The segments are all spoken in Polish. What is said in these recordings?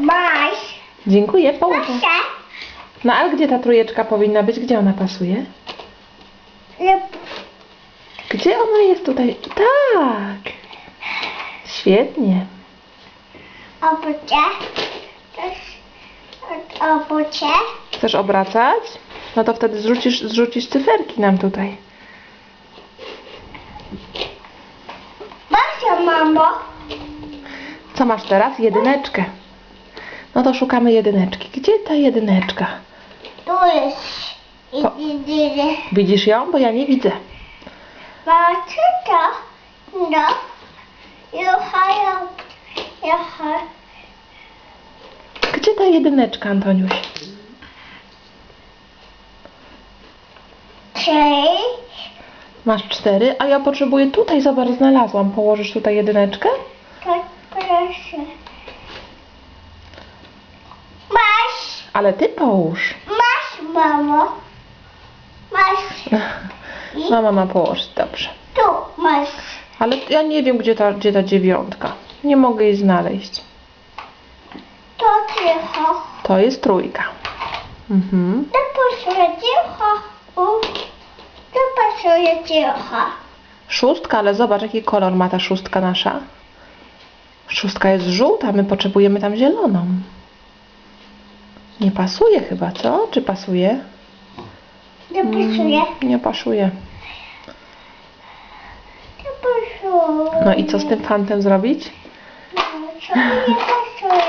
Masz. Dziękuję, połóż. Proszę. No ale gdzie ta trójeczka powinna być? Gdzie ona pasuje? Gdzie ona jest tutaj? Tak. Świetnie. obucie. Obucie. Chcesz obracać? No to wtedy zrzucisz, zrzucisz cyferki nam tutaj. Basia, mamo. Co masz teraz? Jedyneczkę. No to szukamy jedyneczki. Gdzie ta jedyneczka? Tu jest. O. Widzisz ją? Bo ja nie widzę. Mama, to? No. Jucha, jucha. Gdzie ta jedyneczka, Antoniuś? Sześć. Masz cztery, a ja potrzebuję tutaj, zobacz, znalazłam. Położysz tutaj jedyneczkę? Proszę. Masz. Ale ty połóż. Masz, mamo. Masz. I Mama ma położyć, dobrze. tu masz. Ale ja nie wiem, gdzie ta, gdzie ta dziewiątka. Nie mogę jej znaleźć. To cicho. To jest trójka. Mhm. To pasuje cicho. U. To pasuje cicho. Szóstka, ale zobacz, jaki kolor ma ta szóstka nasza. Szóstka jest żółta, my potrzebujemy tam zieloną. Nie pasuje chyba, co? Czy pasuje? To pasuje. Nie pasuje. To pasuje. No i co z tym fantem zrobić? No, co nie pasuje?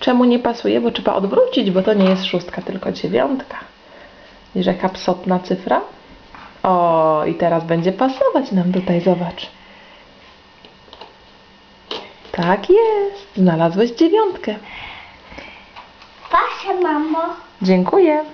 Czemu nie pasuje? Bo trzeba odwrócić, bo to nie jest szóstka, tylko dziewiątka. Widzisz, jaka psotna cyfra? O, i teraz będzie pasować nam tutaj, zobacz. Tak jest. Znalazłeś dziewiątkę. Proszę, mamo. Dziękuję.